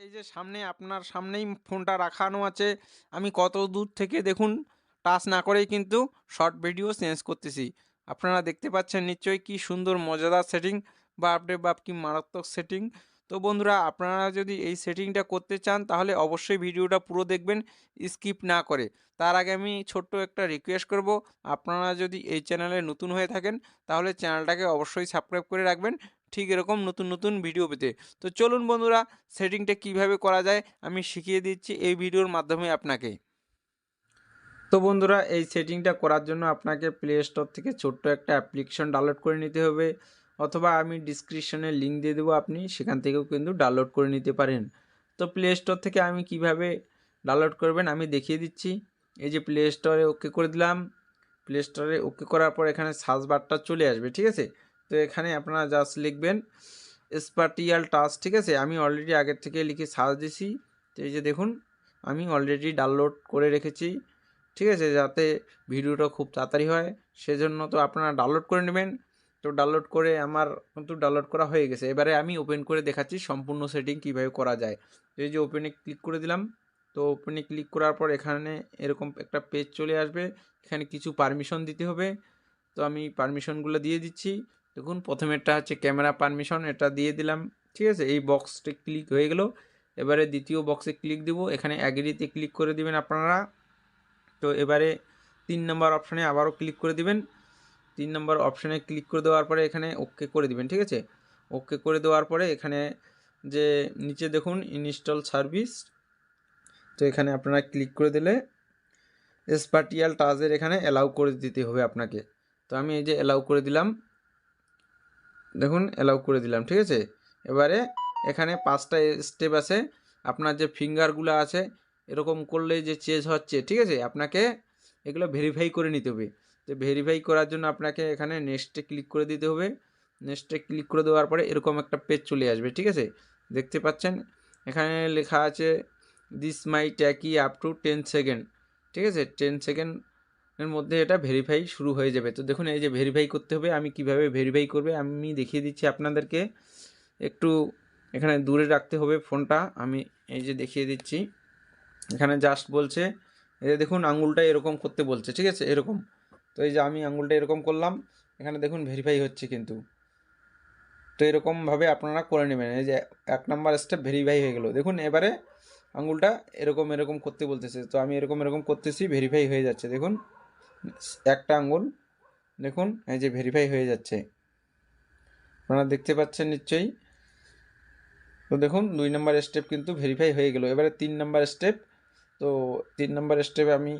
এই যে সামনে আপনার সামনেই ফোনটা রাখানো আছে, আমি কত দূর থেকে দেখুন, টাচ না করেই কিন্তু শর্ট ভিডিও চেঞ্জ করতেছি। আপনারা দেখতে পাচ্ছেন নিশ্চয়ই কি সুন্দর, মজাদার সেটিং বা আপডে বাপ কি মারাত্মক সেটিং। তো বন্ধুরা, আপনারা যদি এই সেটিংটা করতে চান, তাহলে অবশ্যই ভিডিওটা পুরো দেখবেন, স্কিপ না করে। তার আগে আমি ছোট্ট একটা রিকোয়েস্ট করব, আপনারা যদি এই চ্যানেলে নতুন হয়ে থাকেন, তাহলে চ্যানেলটাকে অবশ্যই সাবস্ক্রাইব করে রাখবেন ঠিক এরকম নতুন নতুন ভিডিও পেতে। তো চলুন বন্ধুরা সেটিংটা কীভাবে করা যায় আমি শিখিয়ে দিচ্ছি এই ভিডিওর মাধ্যমে আপনাকে। তো বন্ধুরা, এই সেটিংটা করার জন্য আপনাকে প্লে স্টোর থেকে ছোট্ট একটা অ্যাপ্লিকেশন ডাউনলোড করে নিতে হবে। অথবা আমি ডিসক্রিপশনে লিঙ্ক দিয়ে দেবো আপনি, সেখান থেকেও কিন্তু ডাউনলোড করে নিতে পারেন। তো প্লে স্টোর থেকে আমি কীভাবে ডাউনলোড করবেন আমি দেখিয়ে দিচ্ছি। এই যে প্লে স্টোরে ওকে করে দিলাম। প্লে স্টোরে ওকে করার পর এখানে সার্চ বারটা চলে আসবে, ঠিক আছে? তো এখানে আপনারা জাস্ট লিখবেন স্পাটিয়াল টাচ ঠিক আছে? আমি অলরেডি আগের থেকে লিখে সার্চ দিছি। তো এই যে দেখুন, আমি অলরেডি ডাউনলোড করে রেখেছি, ঠিক আছে? যাতে ভিডিওটা খুব তাড়াতাড়ি হয়। সেজন্য তো আপনারা ডাউনলোড করে নেবেন। তো ডাউনলোড করে আমার কিন্তু ডাউনলোড করা হয়ে গেছে। এবারে আমি ওপেন করে দেখাচ্ছি সম্পূর্ণ সেটিং কীভাবে করা যায়। এই যে ওপেনে ক্লিক করে দিলাম। তো ওপেনে ক্লিক করার পর এখানে এরকম একটা পেজ চলে আসবে। এখানে কিছু পারমিশন দিতে হবে। তো আমি পারমিশনগুলো দিয়ে দিচ্ছি। দেখুন, প্রথমেরটা হচ্ছে ক্যামেরা পারমিশন, এটা দিয়ে দিলাম, ঠিক আছে? এই বক্সটি ক্লিক হয়ে গেল। এবারে দ্বিতীয় বক্সে ক্লিক দিব, এখানে অ্যাগ্রিতে ক্লিক করে দিবেন আপনারা। তো এবারে তিন নম্বর অপশানে আবারও ক্লিক করে দিবেন। তিন নম্বর অপশানে ক্লিক করে দেওয়ার পরে এখানে ওকে করে দিবেন, ঠিক আছে? ওকে করে দেওয়ার পরে এখানে যে নিচে দেখুন, ইনস্টল সার্ভিস। তো এখানে আপনারা ক্লিক করে দিলে স্পাটিয়াল টাচের এখানে অ্যালাউ করে দিতে হবে আপনাকে। তো আমি এই যে অ্যালাউ করে দিলাম দেখুন অ্যালাউ করে দিলাম, ঠিক আছে? এবারে এখানে পাঁচটা স্টেপ আছে। আপনার যে ফিঙ্গারগুলো আছে, এরকম করলে যে চেঞ্জ হচ্ছে, ঠিক আছে? আপনাকে এগুলো ভেরিফাই করে নিতে হবে। তো ভেরিফাই করার জন্য আপনাকে এখানে নেক্সটে ক্লিক করে দিতে হবে। নেক্সটে ক্লিক করে দেওয়ার পরে এরকম একটা পেজ চলে আসবে, ঠিক আছে? দেখতে পাচ্ছেন? এখানে লেখা আছে this may take up to ten second ঠিক আছে? টেন সেকেন্ড এর মধ্যে এটা ভেরিফাই শুরু হয়ে যাবে। তো দেখুন, এই যে ভেরিফাই করতে হবে, আমি কীভাবে ভেরিফাই করবে? আমি দেখিয়ে দিচ্ছি আপনাদেরকে। একটু এখানে দূরে রাখতে হবে ফোনটা। আমি এই যে দেখিয়ে দিচ্ছি। এখানে জাস্ট বলছে, এই দেখুন আঙুলটা এরকম করতে বলছে, ঠিক আছে? এরকম। তো এই যে আমি আঙুলটা এরকম করলাম, এখানে দেখুন ভেরিফাই হচ্ছে কিন্তু। তো এরকমভাবে আপনারা করে নেবেন। এই যে এক নাম্বার স্টেপ ভেরিফাই হয়ে গেল। দেখুন, এবারে আঙুলটা এরকম এরকম করতে বলতেছে। তো আমি এরকম এরকম করতেছি ভেরিফাই হয়ে যাচ্ছে। দেখুন একটা আঙুল, দেখুন, এই যে ভেরিফাই হয়ে যাচ্ছে। আপনারা দেখতে পাচ্ছেন নিশ্চয়ই। তো দেখুন, দুই নম্বর স্টেপ কিন্তু ভেরিফাই হয়ে গেল। এবারে তিন নম্বর স্টেপ তো তিন নম্বর স্টেপে আমি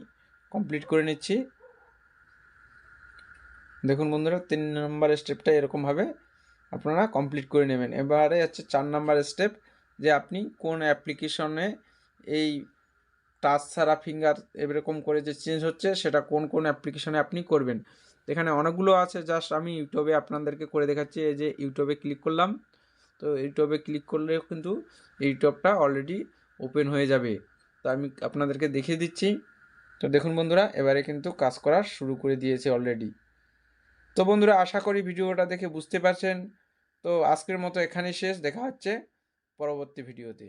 কমপ্লিট করে নিচ্ছি। দেখুন বন্ধুরা, তিন নম্বর স্টেপটা এরকমভাবে আপনারা কমপ্লিট করে নেবেন। এবারে হচ্ছে চার নম্বর স্টেপ যে আপনি কোন অ্যাপ্লিকেশনে এই টাচ ছাড়া ফিঙ্গার এরকম করে যে চেঞ্জ হচ্ছে, সেটা কোন কোন অ্যাপ্লিকেশনে আপনি করবেন। এখানে অনেকগুলো আছে জাস্ট আমি ইউটিউবে আপনাদেরকে করে দেখাচ্ছি, এই যে ইউটিউবে ক্লিক করলাম। তো ইউটিউবে ক্লিক করলেও কিন্তু ইউটিউবটা অলরেডি ওপেন হয়ে যাবে। তো আমি আপনাদেরকে দেখিয়ে দিচ্ছি। তো দেখুন বন্ধুরা, এবারে কিন্তু কাজ করা শুরু করে দিয়েছে অলরেডি তো বন্ধুরা, আশা করি ভিডিওটা দেখে বুঝতে পারছেন। তো আজকের মতো এখানেই শেষ, দেখা হচ্ছে পরবর্তী ভিডিওতে।